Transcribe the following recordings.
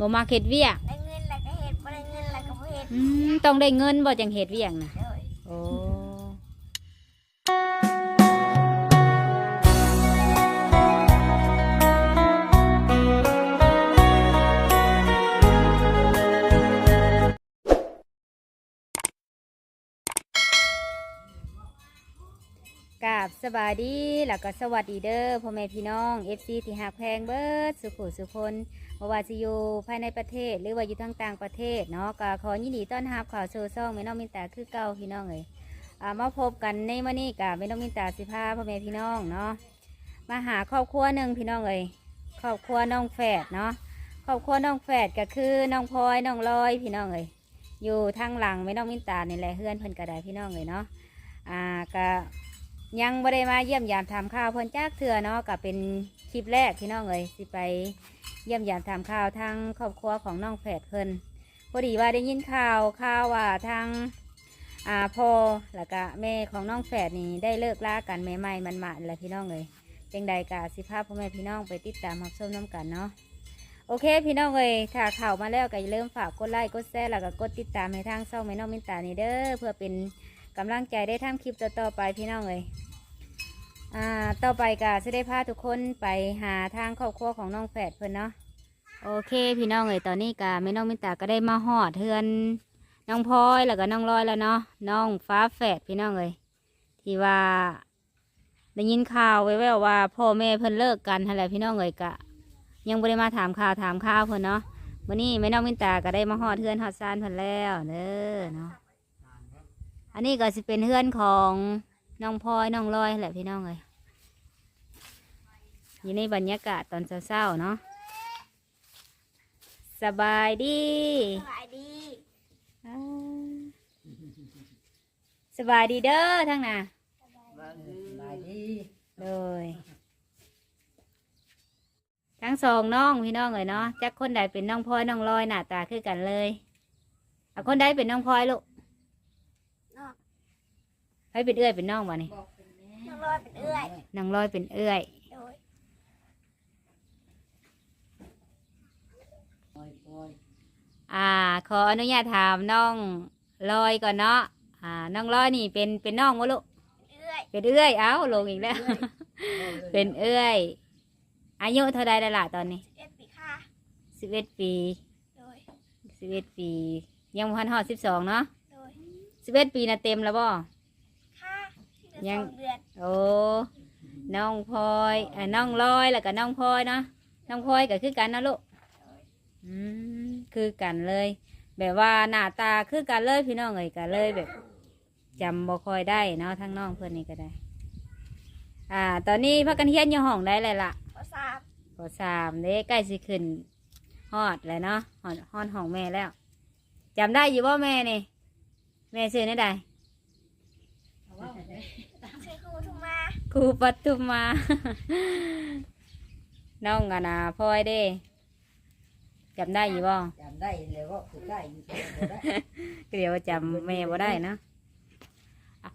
บ่มาเฮ็ดเวียกได้เงินแล้วก็เฮ็ดบ่ได้เงินแล้วก็บ่เฮ็ดอืมต้องได้เงินบ่จังเฮ็ดเวียกนะโดยโอ้ บายดีแล้วก็สวัสดีเด้อพ่อแม่พี่น้อง FC ที่หักแพงเบิดสุขุสุคนบว่าสิอยู่ภายในประเทศ หรือว่าอยู่ทางต่างประเทศเนาะก็ขอยินดีต้อนรับข่าวโซซ่องแม่น้องมินตาคือเก่าพี่น้องเอ้ยอ่ามาพบกันในมื้อนี้กับแม่น้องมินตาสิพาพ่อแม่พี่น้องเนาะมาหาครอบครัวหนึ่งพี่น้องเอ้ยครอบครัวน้องแฝดเนาะครอบครัวน้องแฝดก็คือน้องพลอยน้องลอยพี่น้องเอ้ยอยู่ทางหลังแม่น้องมินตานี่แหละเฮือนเพิ่นก็ไดพี่น้องเอ้ยเนาะอ่าก็ ยังบ่ได้มาเยี่ยมยามทำข้าวเพิ่นจักเถื่อเนาะก็เป็นคลิปแรกพี่น้องเอ้ยสิไปเยี่ยมยามทำข้าวทางครอบครัวของน้องแฝดเพิ่นพอดีว่าได้ยินข่าวข่าวว่าทางอาพ่อแล้วก็แม่ของน้องแฝดนี่ได้เลิกลากันใหม่ๆมันมาแล้วพี่น้องเอ้ยจังใดกะสิพาพ่อแม่พี่น้องไปติดตามรับชมน้ำกันเนาะโอเค พี่น้องเอ้ยถ้าข่าวมาแล้วก็อย่าลืมฝากกดไลค์กดแชร์แล้วก็กดติดตามให้ทางช่องแม่น้องมินตานี่เด้อเพื่อเป็น กำลังใจได้ทำคลิปต่อๆไปพี่น้องเอ้ยอ่าต่อไปก็จะได้พาทุกคนไปหาทางครอบครัวของน้องแฝดเพื่อนเนาะโอเค พี่น้องเอ๋ยตอนนี้กะแม่น้องมินตาก็ได้มาหอดเทือนน้องพลอยแล้วก็น้องลอยแล้วเนาะน้องฟ้าแฝดพี่น้องเอ๋ยที่ว่าได้ยินข่าวไว้ววว่าพ่อแม่เพิ่นเลิกกันอะไรพี่น้องเอ๋ยกะ ยังไม่ได้มาถามข่าวถามข่าวเพิ่นเนาะวันนี้แม่น้องมินตาก็ได้มาหอดเทือนหอดซานเพิ่นแล้วเด้อเนาะ นนี้ก็สิเป็นเทือนของน้องพลอยน้องลอยแหละพี่น้องเอ๋ยอยู่ในบรรยากาศตอนเช้าๆเนาะสบายดี สบายดีอ่าสบายดีเด้อทั้งน่ะบายดีเลยทั้งสองน้องพี่น้องเลยเนาะจักคนใดเป็นน้องพลอยน้องลอยหน้าตาคือกันเลยเอาคนใดเป็นน้องพลอยลูกน้อง ให้เป็นเอื้อยเป็นน้องวะนี่น้องรอยเป็นเอื้อยน้องลอยเป็นเอื้อยโดยปล่อยปล่อยอ่า ขออนุญาตถามน้องลอยก่อนเนาะอ่าน้องลอยนี่เป็นเป็นน้องวะลูกเป็นเอื้อยเป็นเอื้อยเอ้าลงอีกแล้ว เป็นเอื้อย อายุเท่าใดแล้วล่ะตอนนี้เอ็ดปีค่ะสิบเอ็ดปีโดยสิบเอ็ดปี ยังพันหอดสิบสองเนาะโดยสิบเอ็ดปีนะเต็มแล้วบ่ค่ะที่เหลือ ยัง สองเดือนโอ้น้องพลอยเอ่อน้องลอยแล้วก็น้องพลอยเนาะน้องพลอยก็คือกันนะลูกอืมคือกันเลย แบบว่าหน้าตาคือกันเลยพี่น้องเอ้ยกันเลยแบบจำบ่ค่อยได้เนาะทั้งน้องเพื่อนนี่ก็ได้ อ่า ตอนนี้พักกันเฮียนอยู่ห้องได้เลยล่ะข้อสามปสามเด้ใกล้สิขึ้นฮอดแล้วเนาะฮอดฮอดห้องแม่แล้วจำได้อยู่ว่าแม่นี่แม่ชื่อนี่ใด ชื่อครูทุมา ครูปัทุมมา น้องกันนะพ่อยเด้จำได้อยู่บ่จำได้เลยว่าคือได้อยู่ตัวบ่ได้เดี๋ยวจำแม่บ่ได้เนาะอะ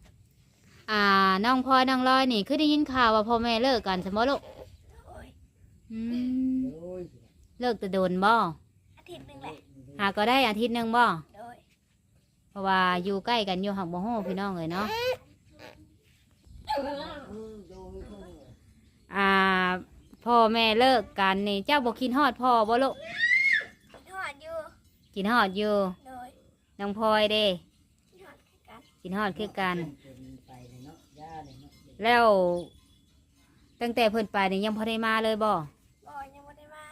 อ่าน้องพลอยน้องลอยนี่คือได้ยินข่าวว่าพ่อแม่เลิกกันสมอลูกโดยอืมโอ้ยเลิกแต่โดนบ่อาทิตย์หนึ่งแหละหาก็ได้อาทิตย์หนึ่งบ่โดยเพราะว่าอยู่ใกล้กันอยู่หักบ่ฮู้พี่น้องเลยเนาะอืมโดยเพิ่น อ่าพ่อแม่เลิกกันนี่เจ้าบอกกินฮอดพ่อบ่ลูกทอดอยู่กินฮอดอยู่โดยน้องพลอยเด้ทอดคือกันกินฮอดคือกันเป็นไปเลยเนาะย่าเลยเนาะแล้ว ตั้งแต่เพิ่นไปนี่ยังพอได้มาเลยบ่บอยยังไม่ได้มา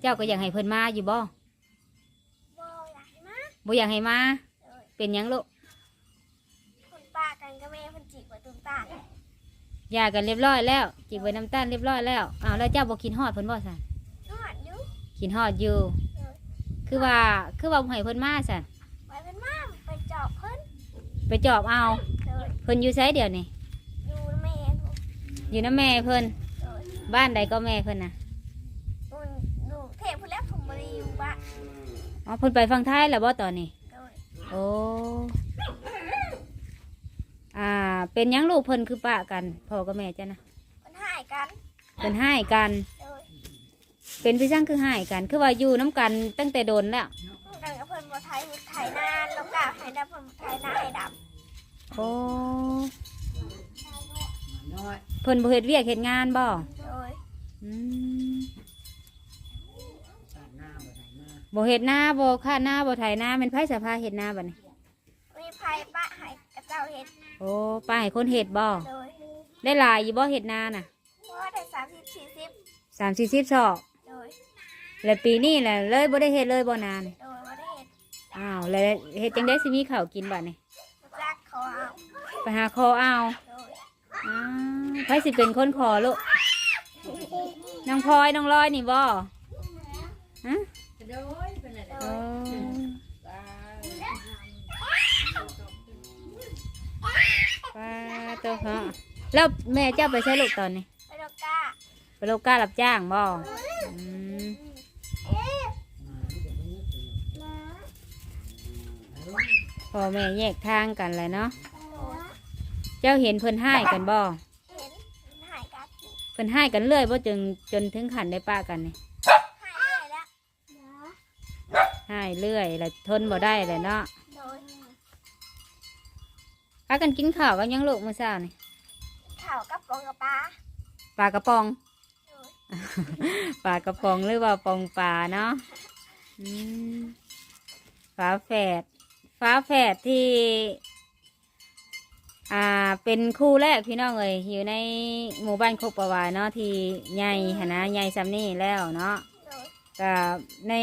เจ้าก็อยากให้เพิ่นมาอยู่บ่บอยอยากให้มาบ่อยากให้มา โดยเป็นหยังลูกคนป้ากันก็แม่เพันจิกไว้ตุ้มตาลห ย่ากันเรียบร้อยแล้วจิกไว้น้ำตาลเรียบร้อยแล้วอ้าวแล้วเจ้าบ่กินฮอดเพิ่นบ่ซั่นทอดอยู่กินฮอดอยู่โดยคือว่าคือว่าบ่ให้เพิ่นมาซั่นไว้เป็นมาไปจอบเพิ่นไปจอบเอาโดยเพิ่นอยู่ไสเดี๋ยวนี้อยู่แม่หนูอยู่นำแม่เพิ่นโดยบ้านใดก็แม่เพิ่นน่ะอุ่นดูเทพพุ่นแล้วผมบริอยู่บ้านอ๋อเพิ่นไปฟังไทยแล้วบ่ตอนนี้โดยโอ้ อ่า เป็นหยังลูกเพิ่นคือปะกันพ่อกับแม่จ้ะนะมันหายกันเพิ่นให้กัน โดยเป็นพี่ช่างคือหายกัน คือว่าอยู่น้ำกันตั้งแต่โดนแล้วดังกับเพิ่นบ่ไทยไทยนานลงกาไทยดำเพิ่นไทยหน้าไทยดโอ้น้อยเพิ่นบ่เฮ็ดเวียกเฮ็ดงานบ่ำโดยอืมตาหน้าบ่ได้มาบ่เฮ็ดหน้าบ่ค่าหน้าบ่ไถนาแม่นไผสภาเฮ็ดหน้าบัดนี้ โอ้ป้าให้คนเฮ็ดบ่โดยได้หลายอยู่บ่เฮ็ดนาน่ะเพราะว่าได้สามสิบสี่สิบสามสี่สิบศอกโดยแล้วปีนี้แหละเลยบ่ได้เฮ็ดเลยบ่นานโดยบ่ได้เฮ็ดอ้าวแล้วเฮ็ดจังได้สิมีข้าวกินบัดนี้บ่จักขอเอาไปหาคอเอาโดยอ้าวไผสิเป็นคนขอลูกน้องพลอยน้องลอยนี่บ่ฮะ โดยเป็นอะไร โอ้ ตา ป้าตัวเขาแล้วแม่เจ้าไปใช้ลูกตอนนี้ไปดอกกาไปโลการับจ้างบ่อืมมาที่จะนี้คือพ่อแม่แยกทางกันเลยเนาะเจ้าเห็นเพิ่นให้กันบ่เห็นหายกัดเพิ่นให้กันเรื่อยบ่จนจนถึงขันได้ป้ากันนี่หายเลยแล้วให้เรื่อยแล้วทนบ่ได้เลยเนาะโดย พากันกินข้าวกันยังลูกมื้อเช้านี่ข่าวกับปองกับปลาปลากระป๋องโดยปลากระป๋องหรือว่าปองปลาเนาะอืมฝาแฝดฝาแฝดที่ อ่าเป็นคู่แรกพี่น้องเอ้ยอยู่ในหมู่บ้านโคกประวายเนาะที่ใหญ่หนนะใหญ่ซ้ำนี่แล้วเนาะ โดยก็ใน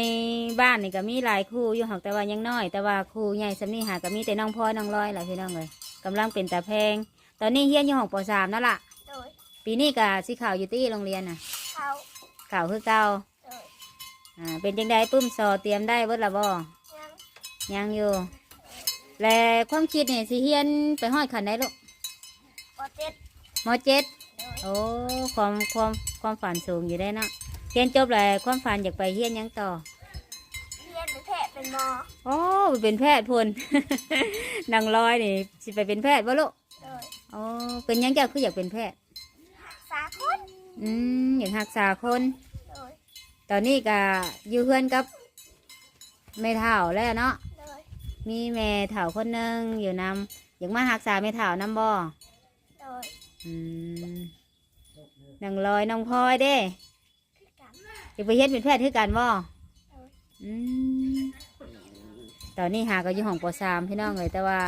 บ้านนี่ก็มีหลายคู่อยู่หักแต่ว่ายังน้อย แต่ว่าคู่ใหญ่ซ้ำนี่หาก็มีแต่น้องพลอยน้องลอยแหละพี่น้องเอ้ย กำลังเป็นตาแพง ตอนนี้เฮียนอยู่ห้องปสามนั่นล่ะ โดยปีนี้ก็สิข่าวอยู่ที่โรงเรียนน่ะเขาข่าวคือเก่าโดยอ่าเป็นจังไดปุ้มซอเตรียมได้เบิดละบ่ยังยังอยู่ และความคิดนี่สิเฮียนไปห้อยขันได้ลูกปอเจ็ดมเจ็ดโดยโอ้ความความความฝันสูงอยู่ได้เนาะเรียนจบแล้วความฝันอยากไปเฮียนหยังต่อเรียน เป็นแพทย์เป็นหมอโอ้ไปเป็นแพทย์พนนางลอยนี่สิไปเป็นแพทย์บ่ลูกโดยโอ้เป็นหยังเจ้าคืออยากเป็นแพทย์หักษาคนอืมอยากรักษาคน โดยตอนนี้ก็อยู่เพื่อนกับแม่เฒ่าแล้วเนาะ โดยมีแม่เฒ่าคนหนึงอยู่นำอยากมารักษาแม่เฒ่านำบ่โดยอืมนางลอยน้องพลอยเด้ คือกัน อยากไปเฮ็ดเป็นแพทย์คือกันบ่โดยอืม ตอนนี้หาก็อยู่ห้องปสามพี่น้องเลยแต่ว่า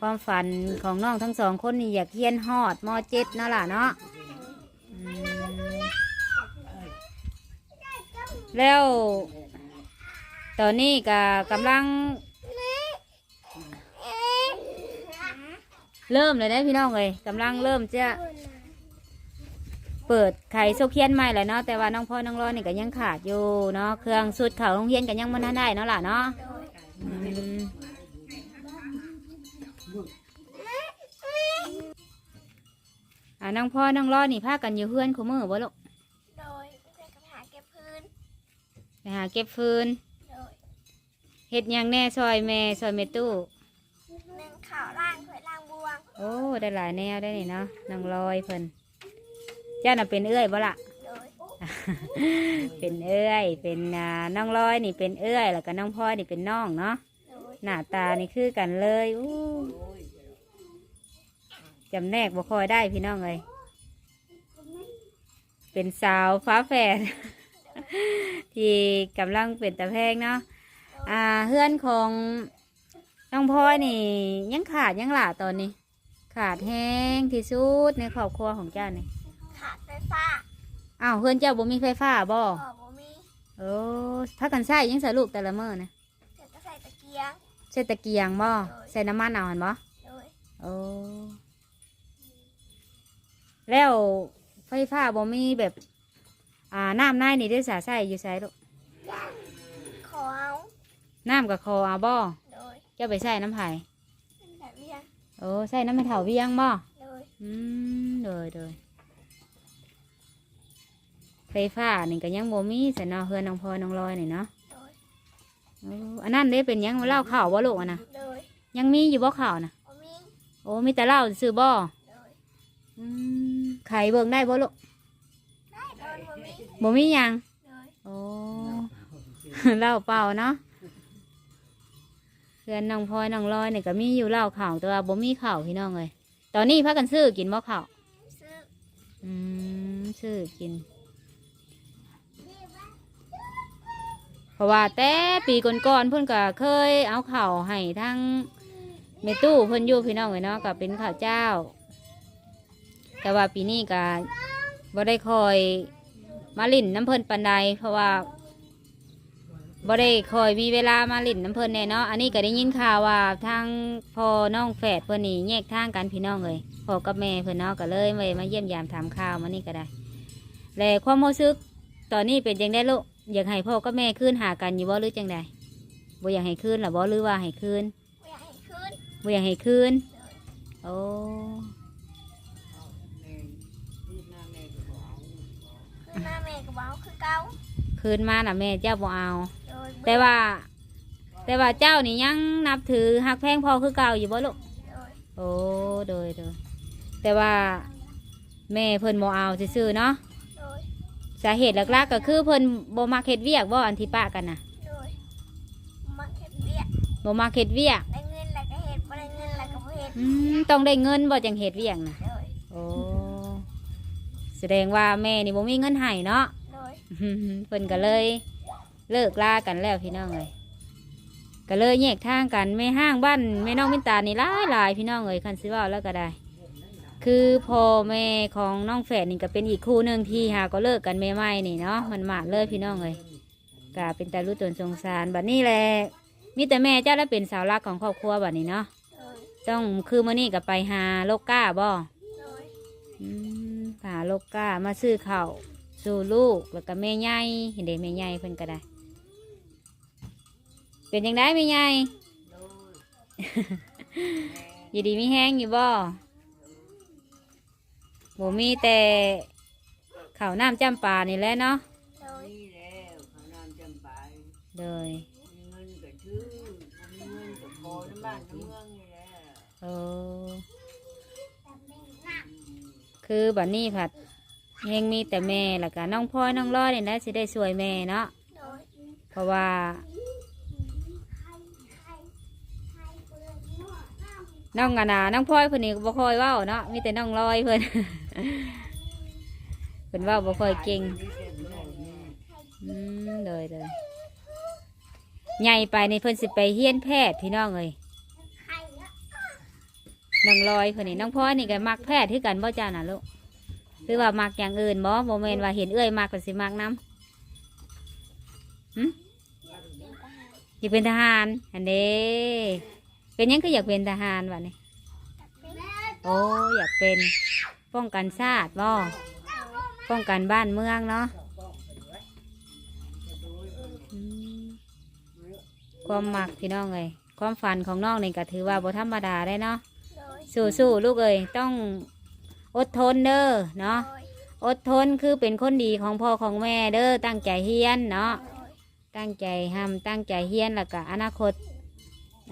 ความฝันของน้องทั้งสองคนนี่อยากเฮียนฮอดมเจ็ดเนาะล่ะเนาะอืมแล้ว ตอนนี้ก็กำลัง เริ่มเลยนะพี่น้องเลยกำลังเริ่มจะ เปิดไข่โซเคียนใหม่แล้วเนาะแต่ว่าน้องพ่อน้องร้อยนี่ก็ยังขาดอยู่เนาะเครื่องสุดเขาโรงเรียนก็ยังมันทันได้เนาะล่ะเนาะโดยอืมอ่าน้องพ่อน้องร้อยนี่พากันอยู่เพื่อนขมือบ่ลูกโดยเพื่อนกับหาเก็บพื้นไปหาเก็บฟืนโดยเฮ็ดหยังแน่ซอยแม่ซอยแม่ตู้ หนึ่งข่าวล่างเผยล่างบวง โอ้ได้หลายแนวได้นี่เนาะน้องลอยเพิ่น เจ้าน่ะเป็นเอื้อยบ่ล่ะ โดยเป็นเอื้อย เป็นอ่าน้องลอยนี่เป็นเอื้อย แล้วก็น้องพลอยนี่เป็นน้องเนาะ โดยหน้าตานี่คือกันเลยอู้จำแนกบ่ค่อยได้พี่น้องเลยเป็นสาวฟ้าแฝด ที่กำลังเป็นตะแพงเนาะอ่าเพื่อนของน้องพลอยนี่ ยังขาดยังหล่าตอนนี้ ขาดแห้งที่สุดในครอบครัวของเจ้านี่ขาดไฟฟ้าอ้าวเพื่อนเจ้าบ่มีไฟฟ้าบ่อ๋อบ่มีโอ้ถ้ากันใช้ยังใส่ลูกแต่ละมื้อนะเดี๋ยวก็ใส่ตะเกียง ใส่ตะเกียงบ่ใส่น้ำมันเอาหันบ่โดยโอ้แล้วไฟฟ้าบ่มีแบบ อ่าน้ำในนี่ได้สาใส่อยู่ใส่ลูกขอเอาน้ำกับคอเอาบ่โดยเจ้าไปใส่น้ำไผ่เป็นแบบเวียงโอ้ใส่น้ำไม่เถาเวียงบ่โดยอืมโดยโดย ไฟฟ้านี่ก็ยังบ่มีสันเนาะเฮือนน้องพลอยน้องลอยนี่เนาะโดยโอ้อันนั้นเด้เป็นหยังเหล้าข้าวบ่ลูกอะนะโดยยังมีอยู่บ่ข้าวนะบ่มีโอ้มีแต่เหล้าซื้อบ่โดยอืมไข่เบิ่งได้บ่ลูกได้โดนบ่มีบ่มีหยังโดยโอ้ เหล้าเปล่าเนาะเพื่อนน้องพลอยน้องลอยเนี่ยก็มีอยู่เหล้าข่าวแต่ว่าบ่มีข่าวพี่น้องเลยตอนนี้พากันซื้อกินบ่ข่าวซื้ออืมซื้อกิน ราะว่าแต่ปีก่อนๆเพิ่นก็เคยเอาข่าวให้ทั้งเมตู้เพิ่นอยู่พี่น้องเลยเนาะก็เป็นข่าวเจ้า แต่ว่าปีนี้ก็บ่ได้คอยมาลิ่นน้ำเพิ่นปันใดเพราะว่าบ่ได้คอยมีเวลามาลิ่นน้ำเพิ่นแน่เนาะอันนี้ก็ได้ยินข่าวว่าทางพ่อน้องแฝดเพิ่นนี่แยกทางกันพี่น้องเลยพ่อกับแม่เพิ่นเนาะก็เลยมามาเยี่ยมยามถามข่าวมานี่ก็ได้ และความรู้สึกตอนนี้เป็นจังได้ลูก อยากให้พ่อกับแม่คืนหากันอยู่บ่หรือจังใดบ่อยากให้คืนหรอบ่หรือว่าให้คืนไม่อยากให้ขึ้นบ่อยากให้คืนโอ้แม่พูดหน้าแม่ก็บอกเอาคือหน้าแม่กับเบ้าคือเก่าคืนมาน่ะแม่เจ้าบ่เอาโดยแต่ว่า แต่ว่าเจ้านี่ยังนับถือหักแพงพอคือเก่าอยู่บ่ลูกโดยโอ้โดยโดยแต่ว่าแม่เพิ่นบ่เอาซื่อๆเนาะโดย สาเหตุหลักๆก็คือเพิ่นบ่มักเฮ็ดเวียกบ่อันที่ปะกันน่ะโดยมักเห็ดเบี้ยบ่มักเฮ็ดเวียกได้เงินแล้วก็เห็ดบ่ได้เงินแล้วก็บ่เห็ดอืมต้องได้เงินบ่จังเฮ็ดเวียกน่ะโดยโอ้แสดงว่าแม่นี่บ่มีเงินให้เนาะโดยเพิ่นก็เลย เลิกลากันแล้วพี่น้องเลยก็เลยแยกทางกันไม่ห้างบ้านแม่น้องมินตานี่หลายหลายพี่น้องเลยคันสิเว่าแล้วก็ได้ คือพ่อแม่ของน้องแฝดนี่ก็เป็นอีกคู่หนึ่งที่หาก็เลิกกันใหม่ๆนี่เนาะมันมาดเลยพี่น้องเลยก็เป็นตารู้ตนสงสารบัดนี้แหละมีแต่แม่เจ้าแล้วเป็นสาวรักของครอบครัวบัดนี้เนาะโดยต้องคือมื่อนี้ก็ไปหาโลกก้าบ่โดยอืมหาโลกก้ามาซื้อข้าวสู่ลูกแล้วก็แม่ใหญ่เห็นเด็แม่ใหญ่เพิ่นก็ได้ เป็นยังไงแม่ใหญ่โดยอยู่ดีมีแห้งอยู่บ่ บ่มีแต่ข้าวน้ำจำปานี่แหละเนาะโดยนี่แล้วเขานำจำปาเลยมีเงินก็ชื่อบ่มีเงินก็พอน้ำบ้านน้ำเมืองนี่แหละเออคือบัดนี้ผัดเฮงมีแต่แม่แล้วก็น้องพลอยน้องร้อยนี่แหละสิได้สวยแม่เนาะโดยเพราะว่าน้องกะนาน้องพลอยเพิ่นนี่ก็บ่ค่อยเว้าเนาะมีแต่น้องลอยเพิ่น เพิ่นเว้าบ่ค่อยเก่งนี่เสร็จแล้วแม่อืมเลยเลยใหญ่ไปในเพิ่นสิไปเฮียนแพทย์พี่น้องเอ้ยน้องลอยเพิ่นนี่น้องพลอยนี่ก็มักแพทย์คือกันบ่จ้าน่ะลูกหรือว่ามักอย่างอื่นบ่บ่แม่นว่าเห็นเอ้ยมักก็สิมักนํหึอยากเป็นทหาร อันเด้เป็นยังคืออยากเป็นทหารวะนี่โอ้อยากเป็น ป้องกันชาติบ่ป้องกันบ้านเมืองเนาะอืมความหมักพี่น้องเลยความฝันของน้องนี่ก็ถือว่าบ่ธรรมดาได้เนาะโดยสู้ๆลูกเอ้ยต้องอดทนเด้อเนาะ โดยอดทนคือเป็นคนดีของพ่อของแม่เด้อตั้งใจเฮียนเนาะโดยตั้งใจทำตั้งใจเฮียนแล้วก็อนาคต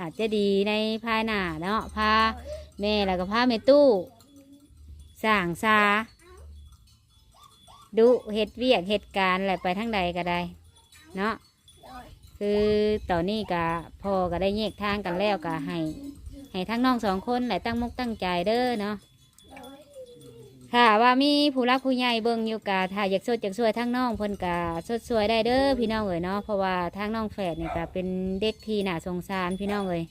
อาจจะดีในภายหน้าเนาะพาแม่แล้วก็พาแม่ตู้ สร้างซาดุเฮ็ดเวียกเฮ็ดการอะไรไปทั้งใดก็ได้ เนาะคือตอนนี้ก็พ่อก็ได้แยกทางกันแล้วก็ให้ ให้ทั้งน้องสองคนแหละตั้งมุกตั้งใจเด้อเนาะค่ะว่ามีผู้รักผู้ใหญ่เบิ่งอยู่กะถ้าอยากสดอยากสวยทั้งน้องเพิ่นกะสดสวยได้เด้อพี่น้องเอ๋ยเนาะเพราะว่าทางน้องแฝดนี่ก็เป็นเด็กที่น่าสงสารพี่น้องเอ๋ย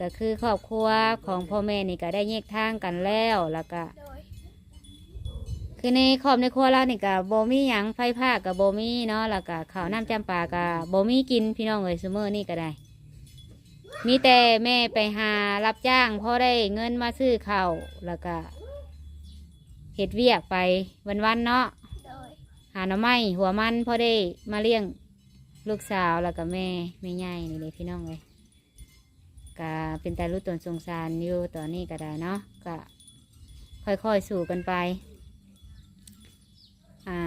ก็คือครอบครัวของพ่อแม่นี่ก็ได้แยกทางกันแล้วแล้วก็ คือในครอบในครัวเรานี่ก็บ่มีหยังไฟผ้ากับบ่มีเนาะแล้วก็ข้าวน้ำจำปากับบ่มีกินพี่น้องเอ้ยซุมื้อนี่ก็ได้ มีแต่แม่ไปหารับจ้างพอได้เงินมาซื้อข้าวแล้วก็เฮ็ดเวียกไปวันๆเนาะโดยหาหน่อไม้หัวมันพอได้มาเลี้ยงลูกสาวแล้วก็แม่แม่ใหญ่นี่เลยพี่น้องเลยก็เป็นแต่รู้ตนสงสารอยู่ตอนนี้ก็ได้เนาะก็ค่อยๆสู่กันไป อ่า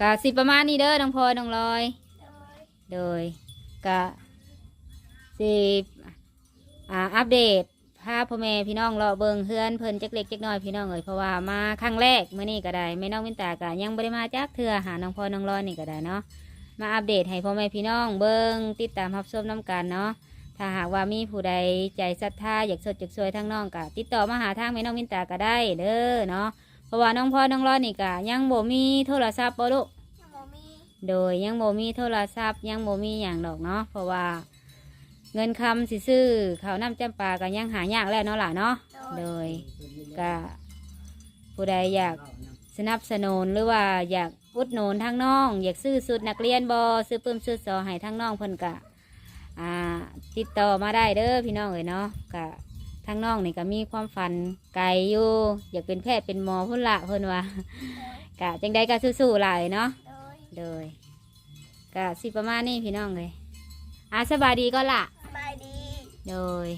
ก็สิประมาณนี้เด้อน้องพลอยน้องลอย โดยก็สิอ่าอัปเดตภาพพ่อแม่พี่น้องเรอเบิงเฮือนเพิ่นจักเล็กจักน้อยพี่น้องเอ้ยเพราะว่ามาครั้งแรกเมื้อนี้ก็ได้แม่น้องวินตาก็ยังบ่ได้มาจักเทื่อหาน้องพ่อน้องรอยนี่ก็ได้เนาะมาอัปเดตให้พ่อแม่พี่น้องเบิงติดตามรับชมน้ำกันเนาะถ้าหากว่ามีผู้ใดใจศรัทธาอยากสดอยากสวยทั้งน้องก็ติดต่อมาหาทางแม่น้องวินตาก็ได้เด้อเนาะ ราะว่าน้องพ่อน้องรอยนี่ก็ยังบ่มีโทรศัพท์บ่ลูกยังโมมีโดยยังโมมีโทรศัพท์ยังโมมีอย่างดอกเนาะเพราะว่า เงินคำสิซื้อข้าวน้ำจำปาก็ยังหายากแล้วเนาะล่ะเนาะโดยโดยก็ผู้ใดอยากสนับสนุนหรือว่าอยากอุดหนุนทางน้อง อยากซื้อสุดนักเรียนบอซื้อปื้มซื้อซอให้ทางน้องเพิ่นกะอ่าติดต่อมาได้เด้อพี่น้องเอ๋ยเนาะกะ ทางน้องนี่ก็มีความฝันไกลอยู่อยากเป็นแพทย์เป็นหมอพุ่นละเพิ่นว่ากะจังใดก็สู้ๆหลายเนาะโดยเลยก็สิประมาณนี้พี่น้องเลยอาสบายดีก็ละสบายดีโดย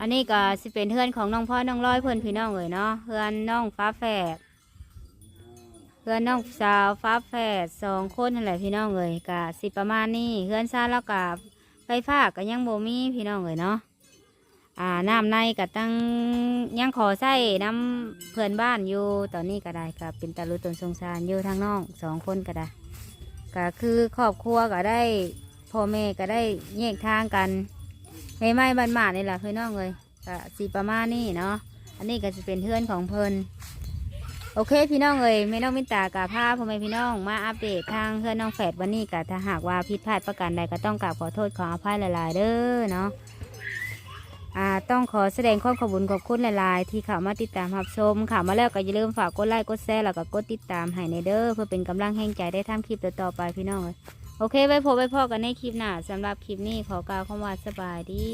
อันนี้ก็สิเป็นเพื่อนของน้องพ่อน้องร้อยเพื่อนพี่น้องเลยเนาะเพื่อนน้องฟ้าแฝดเพื่อนน้องสาวฟ้าแฝดสองคนนั่นแหละพี่น้องเลยก็สิประมาณนี้เพื่อนซ่าแล้วกับไฟฟ้าก็ยังโบมีพี่น้องเลยเนาะ อ่าน้ำในก็ตั้งยังขอใส่น้ำเพื่อนบ้านอยู่ตอนนี้ก็ได้ก็เป็นตาลุตนสงสารอยู่ทางน้องสองคนก็ได้ก็คือครอบครัวก็ได้พ่อแม่ก็ได้แยกทางกันไม่ไม่บันมานี่แหละพี่น้องเลยก็สีประมาณนี้เนาะอันนี้ก็จะเป็นเพื่อนของเพิ่นโอเคพี่น้องเอ้ยแม่น้องมินตากาพาพ่อแม่พี่น้องมาอัปเดตทางเพื่อนน้องแฝดวันนี้ก็ถ้าหากว่าผิดพลาดประการใดก็ต้องกราบขอโทษขออภัยหลายๆเด้อเนาะ อ่าต้องขอแสดงความขอบคุณขอบคุณหลายๆ ที่เข้ามาติดตามรับชมข่ามาแล้วก็อย่าลืมฝากกดไลค์กดแชร์แล้วก็กดติดตามให้ในเด้อเพื่อเป็นกำลังแห่งใจได้ทำคลิปต่อๆไปพี่น้องเอ้ยโอเคไว้พบไว้พอกันในคลิปหน้าสำหรับคลิปนี้ขอกล่าวคำว่าสบายดี